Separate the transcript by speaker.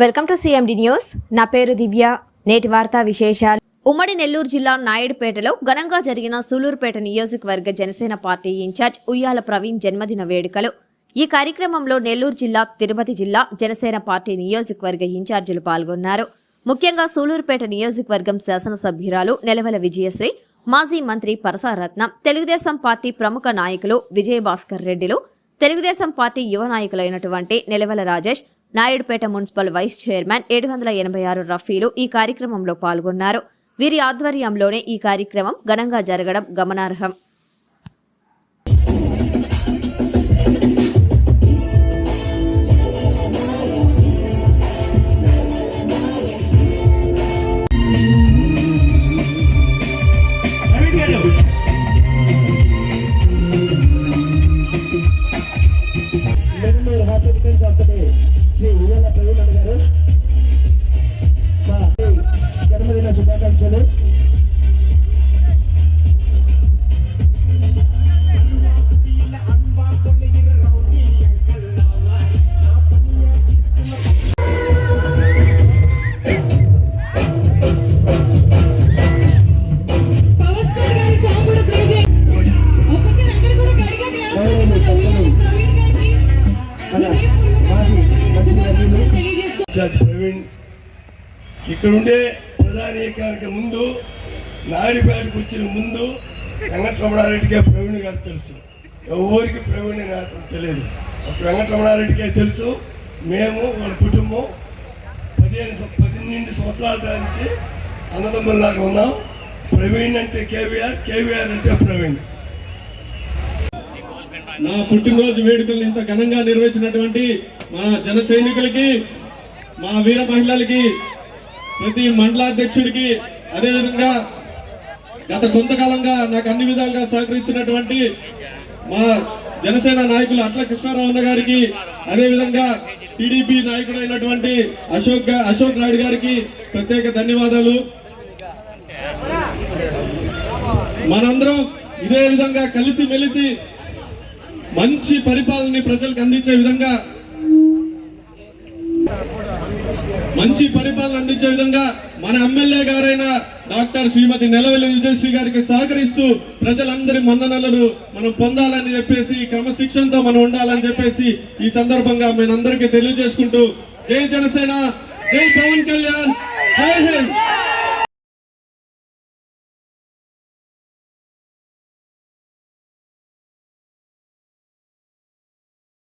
Speaker 1: Welcome to CMD news. నా పేరు దివ్య. నేటి వార్తా విశేషాలు. ఉమ్మడి నెల్లూరు జిల్లా నాయుడుపేటలో ఘనంగా జరిగిన సూలూరుపేట నియోజకవర్గ జనసేన పార్టీ ఇన్ఛార్జ్ ఉయ్యాల ప్రవీణ్ జన్మదిన వేడుకలు. ఈ కార్యక్రమంలో నెల్లూరు జిల్లా తిరుపతి జిల్లా జనసేన పార్టీ నియోజకవర్గ ఇన్ఛార్జీలు పాల్గొన్నారు. ముఖ్యంగా సూలూరుపేట నియోజకవర్గం శాసనసభ్యురాలు నెలవల విజయశ్రీ మాజీ మంత్రి పరసారత్నం తెలుగుదేశం పార్టీ ప్రముఖ నాయకులు విజయభాస్కర్ రెడ్డిలు తెలుగుదేశం పార్టీ యువ నాయకులైనటువంటి Nelavala Rajesh Naidupeta municipal vice chairman ఏడు వందల ఎనభై ఆరు రఫీలు ఈ కార్యక్రమంలో పాల్గొన్నారు. వీరి ఆధ్వర్యంలోనే ఈ కార్యక్రమం ఘనంగా జరగడం గమనార్హం.
Speaker 2: ఇన్ఛార్జ్ ప్రవీణ్ ఇక్కడుండే ప్రధానికానికి ముందు నాయుడుపేటకు వచ్చిన ముందు వెంకటరమణారెడ్డికే ప్రవీణ్ గారు తెలుసు. ఎవరికి ప్రవీణ్ అని అతను తెలియదు. ఒక వెంకటరమణారెడ్డికే తెలుసు. మేము వాళ్ళ కుటుంబం పదిహేను సం- పన్నెండు సంవత్సరాల నుంచి అన్నదమ్ముల్లాగా ఉన్నాం. ప్రవీణ్ అంటే కేవీఆర్ కేవీఆర్ అంటే ప్రవీణ్.
Speaker 3: నా పుట్టినరోజు వేడుకలను ఇంత ఘనంగా నిర్వహించినటువంటి మన జన సైనికులకి మా వీర మహిళలకి ప్రతి మండలాధ్యక్షుడికి అదేవిధంగా గత కొంతకాలంగా నాకు అన్ని విధాలుగా సహకరిస్తున్నటువంటి మా జనసేన నాయకులు అట్ల కృష్ణారావు గారికి అదేవిధంగా టీడీపీ నాయకుడు అయినటువంటి అశోక్ అశోక్ నాయుడు గారికి ప్రత్యేక ధన్యవాదాలు. మనందరం ఇదే విధంగా కలిసి మెలిసి మంచి పరిపాలనని ప్రజలకు అందించే విధంగా మంచి పరిపాలన అందించే విధంగా మన ఎమ్మెల్యే గారైన డాక్టర్ శ్రీమతి నెలవెల్లి విజయశ్రీ గారికి సహకరిస్తూ ప్రజలందరి మన్ననలను మనం పొందాలని చెప్పేసి క్రమశిక్షణతో మనం ఉండాలని చెప్పేసి ఈ సందర్భంగా మనందరికీ తెలియజేసుకుంటూ జై జనసేన జై పవన్ కళ్యాణ్ జై హింద్!